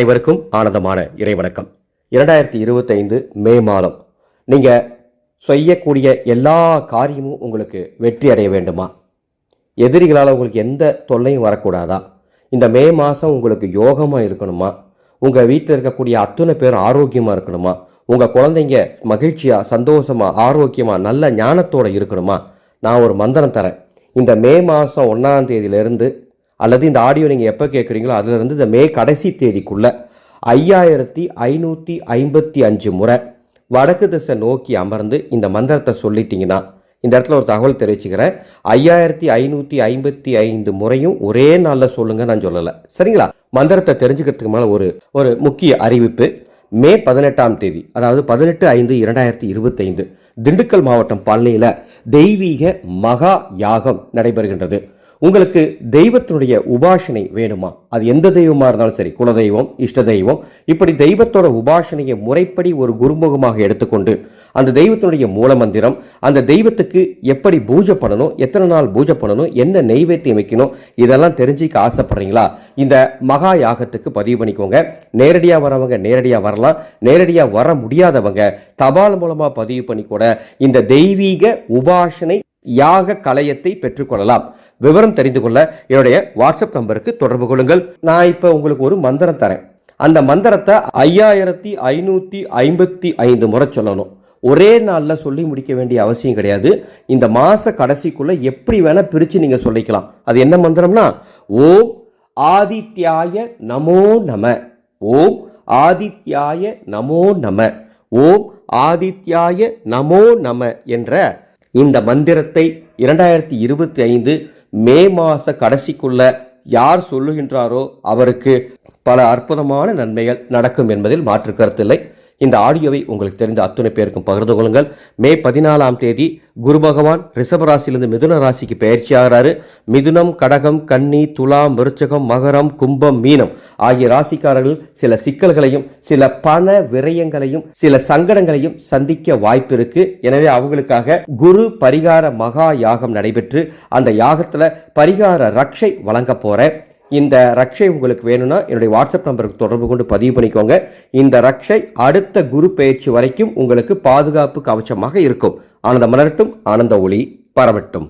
அனைவருக்கும் ஆனந்தமான இறைவணக்கம். இரண்டாயிரத்தி இருபத்தைந்து மே மாதம். நீங்கள் செய்யக்கூடிய எல்லா காரியமும் உங்களுக்கு வெற்றி அடைய வேண்டுமா? எதிரிகளால் உங்களுக்கு எந்த தொல்லையும் வரக்கூடாதா? இந்த மே மாதம் உங்களுக்கு யோகமாக இருக்கணுமா? உங்கள் வீட்டில் இருக்கக்கூடிய அத்தனை பேர் ஆரோக்கியமாக இருக்கணுமா? உங்கள் குழந்தைங்க மகிழ்ச்சியாக சந்தோஷமாக ஆரோக்கியமாக நல்ல ஞானத்தோடு இருக்கணுமா? நான் ஒரு மந்திரம் தரேன். இந்த மே மாதம் ஒன்றாம் தேதியிலிருந்து அல்லது இந்த ஆடியோ நீங்கள் எப்போ கேட்குறீங்களோ அதிலிருந்து இந்த மே கடைசி தேதிக்குள்ளே ஐயாயிரத்தி ஐநூற்றி ஐம்பத்தி அஞ்சு முறை வடக்கு திசை நோக்கி அமர்ந்து இந்த மந்திரத்தை சொல்லிட்டீங்கன்னா இந்த இடத்துல ஒரு தகவல் தெரிவிச்சுக்கிறேன். ஐயாயிரத்தி ஐநூற்றி ஐம்பத்தி ஐந்து முறையும் ஒரே நாளில் சொல்லுங்க நான் சொல்லலை. சரிங்களா? மந்திரத்தை தெரிஞ்சுக்கிறதுக்கு மேலே ஒரு ஒரு முக்கிய அறிவிப்பு. மே பதினெட்டாம் தேதி அதாவது பதினெட்டு ஐந்து இரண்டாயிரத்தி இருபத்தைந்து திண்டுக்கல் மாவட்டம் பழனியில் தெய்வீக மகா யாகம் நடைபெறுகின்றது. உங்களுக்கு தெய்வத்தினுடைய உபாசனை வேணுமா? அது எந்த தெய்வமாக இருந்தாலும் சரி குலதெய்வம் இஷ்ட தெய்வம் இப்படி தெய்வத்தோட உபாசனையை முறைப்படி ஒரு குருமுகமாக எடுத்துக்கொண்டு அந்த தெய்வத்தினுடைய மூலமந்திரம் அந்த தெய்வத்துக்கு எப்படி பூஜை பண்ணணும் எத்தனை நாள் பூஜை பண்ணணும் என்ன நெய்வேத்தியம் வைக்கணும் இதெல்லாம் தெரிஞ்சுக்க ஆசைப்படுறீங்களா? இந்த மகா யாகத்துக்கு பதிவு பண்ணிக்கோங்க. நேரடியாக வரவங்க நேரடியாக வரலாம். நேரடியாக வர முடியாதவங்க தபால் மூலமாக பதிவு பண்ணி கூட இந்த தெய்வீக உபாசனை யாக கலையத்தை பெற்றுக்கொள்ளலாம். விவரம் தெரிந்து கொள்ள என்னுடைய வாட்ஸ்அப் நம்பருக்கு தொடர்பு கொள்ளுங்கள். நான் இப்போ உங்களுக்கு ஒரு மந்திரம் தரேன். அந்த மந்திரத்தை ஐயாயிரத்தி ஐநூற்றி ஐம்பத்தி ஐந்து முறை சொல்லணும். ஒரே நாளில் சொல்லி முடிக்க வேண்டிய அவசியம் கிடையாது. இந்த மாத கடைசிக்குள்ள எப்படி வேணால் பிரித்து நீங்கள் சொல்லிக்கலாம். அது என்ன மந்திரம்னா ஓம் ஆதித்யாய நமோ நம. ஓம் ஆதித்யாய நமோ நம. ஓம் ஆதித்யாய நமோ நம என்ற இந்த மந்திரத்தை இரண்டாயிரத்தி இருபத்தி ஐந்து மே மாத கடைசிக்குள்ள யார் சொல்லுகின்றாரோ அவருக்கு பல அற்புதமான நன்மைகள் நடக்கும் என்பதில் மாற்று கருத்தில்லை. இந்த ஆடியோவை உங்களுக்கு தெரிந்த அத்துணை பேருக்கும் பகிர்ந்து கொள்ளுங்கள். மே பதினாலாம் தேதி குரு பகவான் ரிஷபராசியிலிருந்து மிதுன ராசிக்கு பயிற்சி ஆகிறாரு. மிதுனம் கடகம் கன்னி துலாம் விருச்சகம் மகரம் கும்பம் மீனம் ஆகிய ராசிக்காரர்கள் சில சிக்கல்களையும் சில பண விரயங்களையும் சில சங்கடங்களையும் சந்திக்க வாய்ப்பு இருக்கு. எனவே அவங்களுக்காக குரு பரிகார மகா யாகம் நடைபெற்று அந்த யாகத்துல பரிகார ரக்ஷை வழங்க போறேன். இந்த ரக்ஷை உங்களுக்கு வேணும்னா என்னுடைய வாட்ஸ்அப் நம்பருக்கு தொடர்பு கொண்டு பதிவு பண்ணிக்கோங்க. இந்த ரக்ஷை அடுத்த குரு பயிற்சி வரைக்கும் உங்களுக்கு பாதுகாப்பு கவச்சமாக இருக்கும். ஆனந்த மலரட்டும் ஆனந்த ஒளி பரவட்டும்.